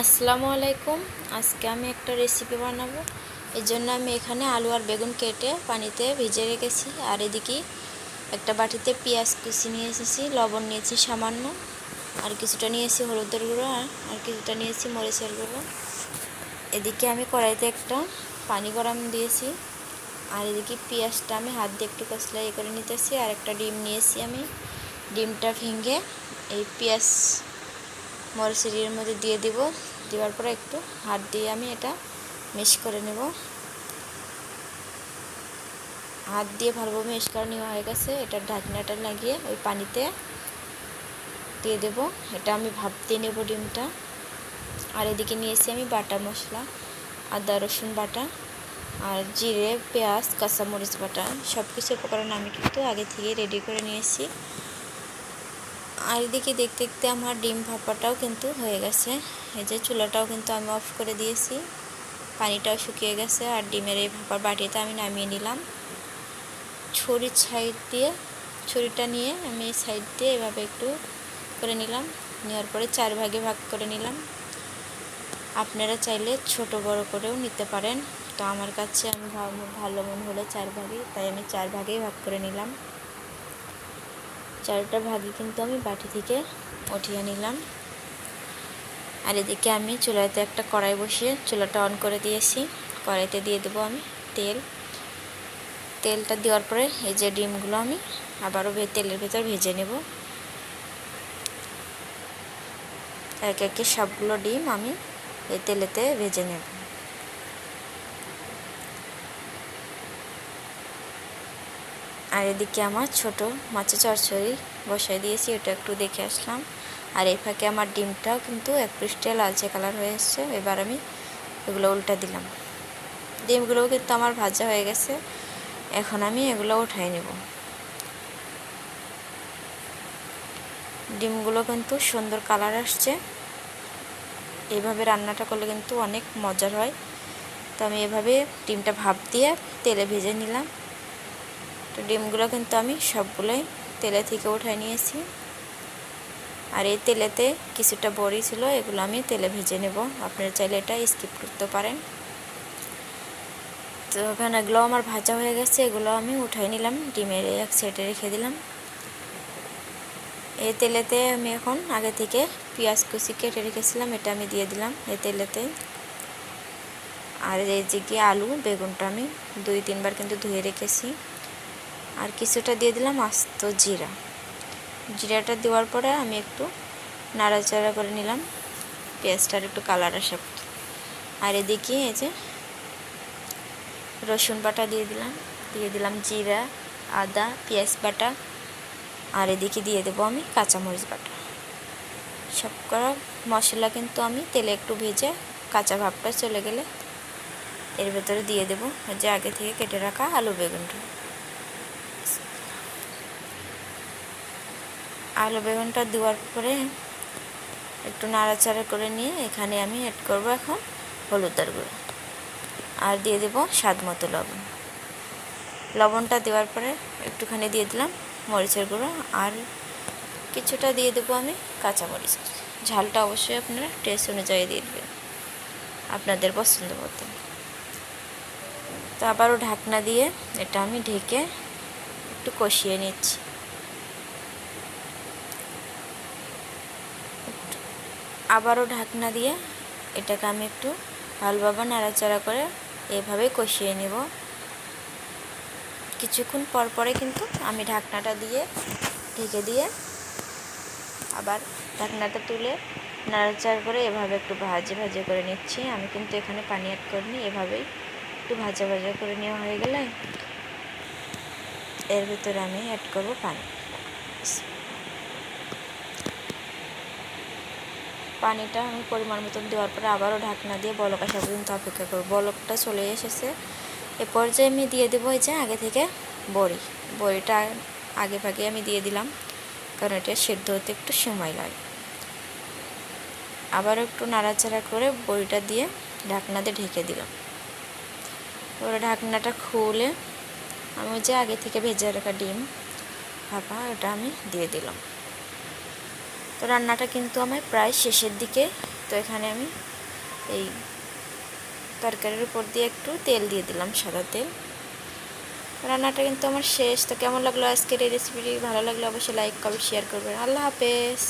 আসসালামু আলাইকুম। আজকে আমি একটা রেসিপি বানাবো। এর জন্য আমি এখানে আলু আর বেগুন কেটে পানিতে ভিজে রেখেছি। আর এদিকে একটা বাটিতে পেঁয়াজ কুচি নিয়ে এসেছি, লবণ নিয়েছি সামান্য। আর কিছুটা নিয়েছি হলুদের গুঁড়ো আর কিছুটা নিয়েছি মরিচের গুঁড়ো। এদিকে আমি কড়াইতে একটা পানি গরম দিয়েছি। আর এদিকে পেঁয়াজটা আমি হাত দিয়ে একটু কষলাই করে নিতেছি। আর একটা ডিম নিয়েছি আমি। ডিমটা ভেঙে এই পেঁয়াজ মরিচের মধ্যে দিয়ে দিব। দেওয়ার পরে একটু হাত দিয়ে আমি এটা মিক্স করে নেব। হাত দিয়ে ভালোভাবে মিক্স করে নেওয়া হয়ে গেছে। এটা ঢাকনাটা লাগিয়ে ওই পানিতে দিয়ে দেব। এটা আমি ভাবতে নেব ডিমটা। আর এদিকে নিয়েছি আমি বাটা মশলা, আদা, রসুন বাটা আর জিরে, পেঁয়াজ, কাঁচামরিচ বাটা। সব কিছু উপকরণ আমি কিন্তু আগে থেকে রেডি করে নিয়েছি। আর এদিকে দেখতে দেখতে আমার ডিম ভাপাটাও কিন্তু হয়ে গেছে। এই যে চুলাটাও কিন্তু আমি অফ করে দিয়েছি। পানিটাও শুকিয়ে গেছে আর ডিমের এই ভাপার বাটিতে আমি নামিয়ে নিলাম। ছুরির সাইড দিয়ে, ছুরিটা নিয়ে আমি এই সাইড দিয়ে এভাবে একটু করে নিলাম। নেওয়ার পরে চার ভাগে ভাগ করে নিলাম। আপনারা চাইলে ছোট বড় করেও নিতে পারেন। তো আমার কাছে আমি ভালো মনে হলো চার ভাগে, তাই আমি চার ভাগেই ভাগ করে নিলাম। চারটা ভাগে কিন্তু আমি বাটি থেকে উঠিয়ে নিলাম। আর এদিকে আমি চুলাতে একটা কড়াই বসিয়ে চুলাটা অন করে দিয়েছি। কড়াইতে দিয়ে দেবো আমি তেল। তেলটা দেওয়ার পরে এই যে ডিমগুলো আমি আবারও তেলের ভেতর ভেজে নেব। এক একে সবগুলো ডিম আমি এই তেলেতে ভেজে নেব। আর এদিকে আমার ছোট মাছের চরচড়ি বসাই দিয়েছি, ওটা একটু দেখে আসলাম। আর এই ফাঁকে আমার ডিমটাও কিন্তু এক পৃষ্ঠে লালচে কালার হয়ে এসছে। এবার আমি এগুলো উল্টা দিলাম। ডিমগুলোও কিন্তু আমার ভাজা হয়ে গেছে। এখন আমি এগুলো উঠাই নেব। ডিমগুলো কিন্তু সুন্দর কালার আসছে। এইভাবে রান্নাটা করলে কিন্তু অনেক মজার হয়। তো আমি এভাবে ডিমটা ভাপ দিয়ে তেলে ভেজে নিলাম। তো ডিমগুলো কিন্তু আমি সবগুলোই তেলে থেকে উঠাই নিয়েছি। আর এই তেলেতে কিছুটা বড়ি ছিল, এগুলো আমি তেলে ভেজে নেব। আপনারা চাইলে এটা স্কিপ করতে পারেন। তো ওখানে এগুলো আমার ভাজা হয়ে গেছে, এগুলো আমি উঠাই নিলাম, ডিমের এক সাইডে রেখে দিলাম। এই তেলেতে আমি এখন আগে থেকে পেঁয়াজ কুচি কেটে রেখেছিলাম, এটা আমি দিয়ে দিলাম এই তেলেতে। আর এই যে গিয়ে আলু, বেগুনটা আমি দুই তিনবার কিন্তু ধুয়ে রেখেছি। আর কিছুটা দিয়ে দিলাম আস্ত জিরা। জিরাটা দেওয়ার পরে আমি একটু নাড়াচাড়া করে নিলাম, পেঁয়াজটার একটু কালার আসা আর এদিকে এই যে রসুন বাটা দিয়ে দিলাম দিয়ে দিলাম জিরা, আদা, পেঁয়াজ বাটা, আর এদিকে দিয়ে দেবো আমি কাঁচামরিচ বাটা। সব করা মশলা কিন্তু আমি তেলে একটু ভেজে কাঁচা ভাবটা চলে গেলে এর ভেতরে দিয়ে দেবো, যে আগে থেকে কেটে রাখা আলু বেগুনটা। আলু বেগুনটা দেওয়ার পরে একটু নাড়াচাড়া করে নিয়ে এখানে আমি অ্যাড করব এখন হলুদের গুঁড়ো। আর দিয়ে দেবো স্বাদ মতো লবণ। লবণটা দেওয়ার পরে একটুখানি দিয়ে দিলাম মরিচের গুঁড়ো আর কিছুটা দিয়ে দেবো আমি কাঁচা মরিচ ঝালটা অবশ্যই আপনারা টেস্ট অনুযায়ী দিয়ে দেবেন, আপনাদের পছন্দ মতো তো আবারও ঢাকনা দিয়ে এটা আমি ঢেকে একটু কষিয়ে নিচ্ছি। আবারও ঢাকনা দিয়ে এটাকে আমি একটু ভালোভাবে নাড়াচাড়া করে এভাবে কষিয়ে নেব। কিছুক্ষণ পর পরে কিন্তু আমি ঢাকনাটা দিয়ে ঢেকে দিয়ে আবার ঢাকনাটা তুলে নাড়াচাড়া করে এভাবে একটু ভাজে ভাজে করে নিচ্ছি। আমি কিন্তু এখানে পানি অ্যাড করিনি, এভাবেই একটু ভাজা ভাজা করে নেওয়া হয়ে গেলে এর ভিতরে আমি অ্যাড করব পানি। পানিটা আমি পরিমাণ মতন দেওয়ার পরে আবারও ঢাকনা দিয়ে বলক আসা পর্যন্ত অপেক্ষা করব। বলকটা চলে এসেছে। এ পর্যায়ে আমি দিয়ে দেবো যে আগে থেকে বড়ি। বড়িটা আগে ভাগে আমি দিয়ে দিলাম, কারণ এটা সেদ্ধ হতে একটু সময় লাগে। আবার একটু নাড়াচাড়া করে বড়িটা দিয়ে ঢাকনা দিয়ে ঢেকে দিলাম। এবারে ঢাকনাটা খুলে আমি যে আগে থেকে ভেজে রাখা ডিম, ভাপা, ওটা আমি দিয়ে দিলাম। তো রান্নাটা কিন্তু আমার প্রায় শেষের দিকে। তো এখানে আমি এই তরকারির উপর দিয়ে একটু তেল দিয়ে দিলাম সাদা তেল। রান্নাটা কিন্তু আমার শেষ। তো কেমন লাগল আজকের এই রেসিপিটি ভালো লাগলে অবশ্যই লাইক কমেন্ট শেয়ার করবেন। আল্লাহ হাফেজ।